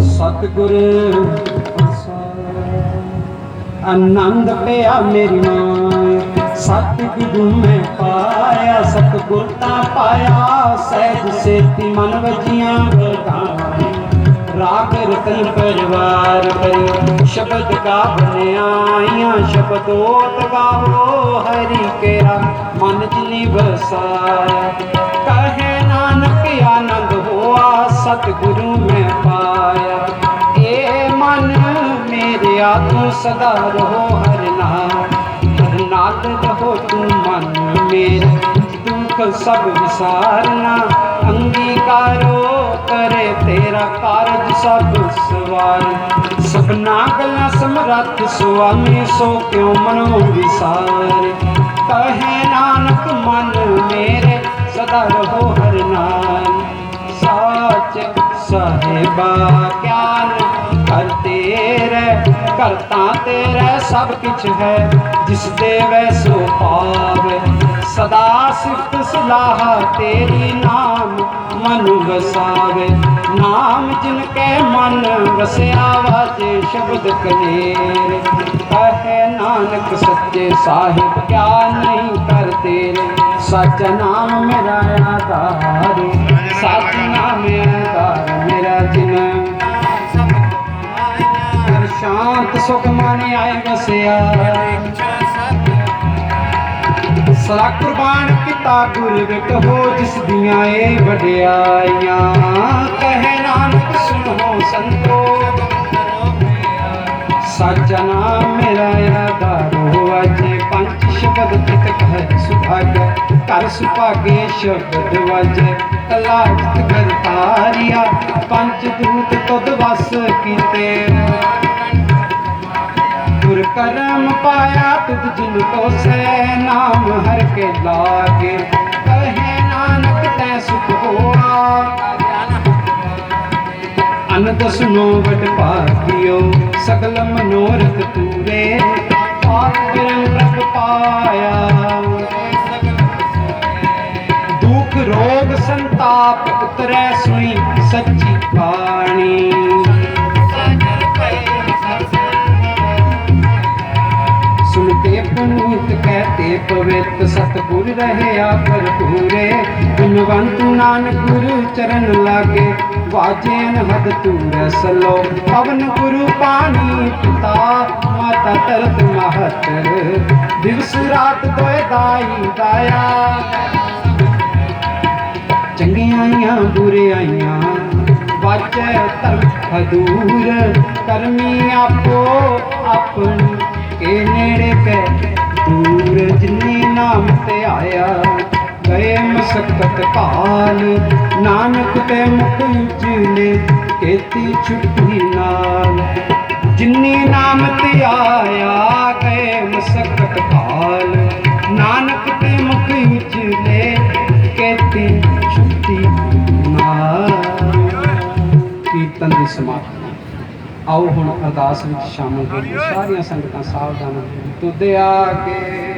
ਸਤਿਗੁਰ ਆਨੰਦ ਪਿਆ ਮੇਰੀ ਮਾਂ। ਸਤਿਗੁਰੂ ਮੈਂ ਪਾਇਆ, ਸਤਿਗੁਰ ਤਾਂ ਪਾਇਆ। ਸਹਿਜ ਸੇਤੀ ਮਨ ਵਜੀਆਂ ਬਤਾਈ ਰਾਗ ਰਤਨ ਪਰਿਵਾਰ ਕਰਿਓ ਸ਼ਬਦ ਗਾਵਨ ਆਈਆਂ ਸ਼ਬਦੋਤ ਗਾਵੋ, ਹਰੀ ਕੇਰਾ, ਮਨ ਜਿਨੀ ਵਸਾਇਆ ਕਹੇ ਨਾਨਕ, ਆਨੰਦ ਹੋਆ, ਸਤਿਗੁਰੂ ਮੈਂ ਪਾਇਆ। ਏ ਮਨ ਮੇਰਿਆ ਤੂੰ ਸਦਾ ਰਹੋ, ਹਰ ਨਾਮ। ਹਰ ਨਾਮ ਰਹੋ ਤੂੰ ਮਨ ਮੇਰੇ। ਦੁੱਖ ਸਭ ਵਿਸਾਰਨਾ, ਅੰਗੀਕਾਰੋ ਕਰੇ ਤੇਰਾ। ਕਾਰਜ ਸਭ ਸਵਾਰ। ਸਭਨਾ ਗੱਲਾਂ ਸਮਰੱਥ ਸੁਆਮੀ, ਸੋ ਕਿਉ ਮਨੋ ਵਿਸਾਰ? ਕਹੇ ਨਾਨਕ, ਮਨ ਮੇਰੇ, ਸਦਾ ਰਹੋ ਹਰ ਨਾਮ। ਸਾਚ ਸਾਹਿਬਾ, ਗਿਆਨ ਕਰ ਤੇਰੇ ਕਰਤਾ ਤੇਰੇ ਸਭ ਕਿਛ ਹੈ, ਜਿਸ ਦੇਵੈ ਸੋ ਪਾਵੇ ਸਦਾ ਸਿਫਤ ਸਲਾਹ ਤੇਰੀ ਨਾਮ, ਮਨ ਵਸਾਵੇ। ਨਾਮ ਜਿਨ ਕੇ ਮਨ ਵਸਿਆ ਵਾਜੇ ਸ਼ਬਦ ਕਨੇਰ ਕਹੇ ਨਾਨਕ ਸੱਚੇ ਸਾਹਿਬ ਕਿਆ ਨਹੀਂ ਕਰ ਤੇਰੇ ਸਚ ਨਾਮ ਮੇਰਾ ਆਧਾਰ ਸਚ ਨਾਮ ਆਧਾਰ ਮੇਰਾ ਜਿਨ ਸ਼ਾਂਤ ਸੁਖ ਮਨ ਆਏ ਵਸਿਆ। ਸਦਾ ਕੁਰਬਾਨ ਕੀਤਾ ਗੁਰ ਵਿਟ ਹੋ, ਜਿਸ ਦੀਆਂ ਏ ਵਡਿਆਈਆਂ। ਕਹੇ ਨਾਨਕ, ਸੁਣੋ ਸੰਤੋ। ਸੱਚਾ ਨਾਮ ਮੇਰਾ ਆਧਾਰੋ ਅਜੇ ਪੰਜ ਸ਼ਬਦ ਤਿਤ ਕਹਿ ਸੁਭਾਗਿਆ ਕਰ ਸੁਭਾਗੇ ਸ਼ਬਦ ਵਜੇ ਕਲਾ ਜਿਤ ਘਰ ਤਾਰਿਆ। ਪੰਜ ਦੂਤ ਤੁਧ ਵਸ ਕੀਤੇ। ਗੁਰ ਕਰਮ ਪਾਇਆ ਤੁਧ ਜਿਨ ਕੋ ਸੈ ਨਾਮ ਕੇ ਲਾਗੇ। ਕਹੇ ਨਾਨਕ, ਤੈ ਸੁਖ ਹੋਆ। ਅਨੰਦ ਸੁਨੋ ਵਡ ਭਾਗਿਓ, ਸਗਲ ਮਨੋਰਥ ਪੂਰੇ। ਪਾਪ ਬਿਰੰ ਪ੍ਰਭ ਪਾਇਆ। ਦੁਖ ਰੋਗ ਸੰਤਾਪ ਉਤਰੈ ਸੁਈ ਸੱਚੀ ਬਾਣੀ। ਸੁਣ ਕੇ ਪੁਨੀਤ ਕਹਤੇ, ਪਵਿੱਤ ਸਤਿਗੁਰ ਰਹਿਆ ਭਰਪੂਰੇ। ਗੁਣਵੰਤ ਨਾਨਕ ਗੁਰੂ ਚਰਨ ਲਾਗੇ ਵਾਜੇ ਅਨਹਦ ਤੂਰ ਸਲੋ ਪਵਨ ਗੁਰੂ ਪਾਣੀ ਪਿਤਾ, ਮਾਤਾ ਤਰਤ ਮਹਤ ਦਿਵਸ ਰਾਤ ਦੋਏ ਦਾਈ ਦਾਇਆ। ਚੰਗੀਆਂ ਆਈਆਂ ਬੁਰਿਆਈਆਂ ਵਾਚੈ ਧਰਮ ਹਦੂਰ ਕਰਮੀ ਆਪੋ ਆਪਣੀ ਦੂਰ ਜਿਨੀ ਨਾਮ ਤੇ ਆਇਆ, ਗਏ ਮਸਕਤ ਕਾਲ। ਨਾਨਕ ਤੇ ਮੁਖ ਉਜਲੇ ਕੀਤੀ ਛੁੱਟੀ ਨਾਲ। ਜਿਨੀ ਨਾਮ ਤੇ ਆਇਆ, ਗਏ ਮਸਕਤ ਕਾਲ। ਨਾਨਕ ਤੇ ਮੁਖ ਉਜਲੇ ਕੀਤੀ ਛੁੱਟੀ ਨਾਲ। ਕੀਰਤਨ ਦੀ ਸਮਾਪਤੀ। ਆਓ ਹੁਣ ਅਰਦਾਸ ਵਿੱਚ ਸ਼ਾਮਲ ਹੋਈਏ। ਸਾਰੀਆਂ ਸੰਗਤਾਂ ਸਾਵਧਾਨ ਹੋ ਆ ਕੇ।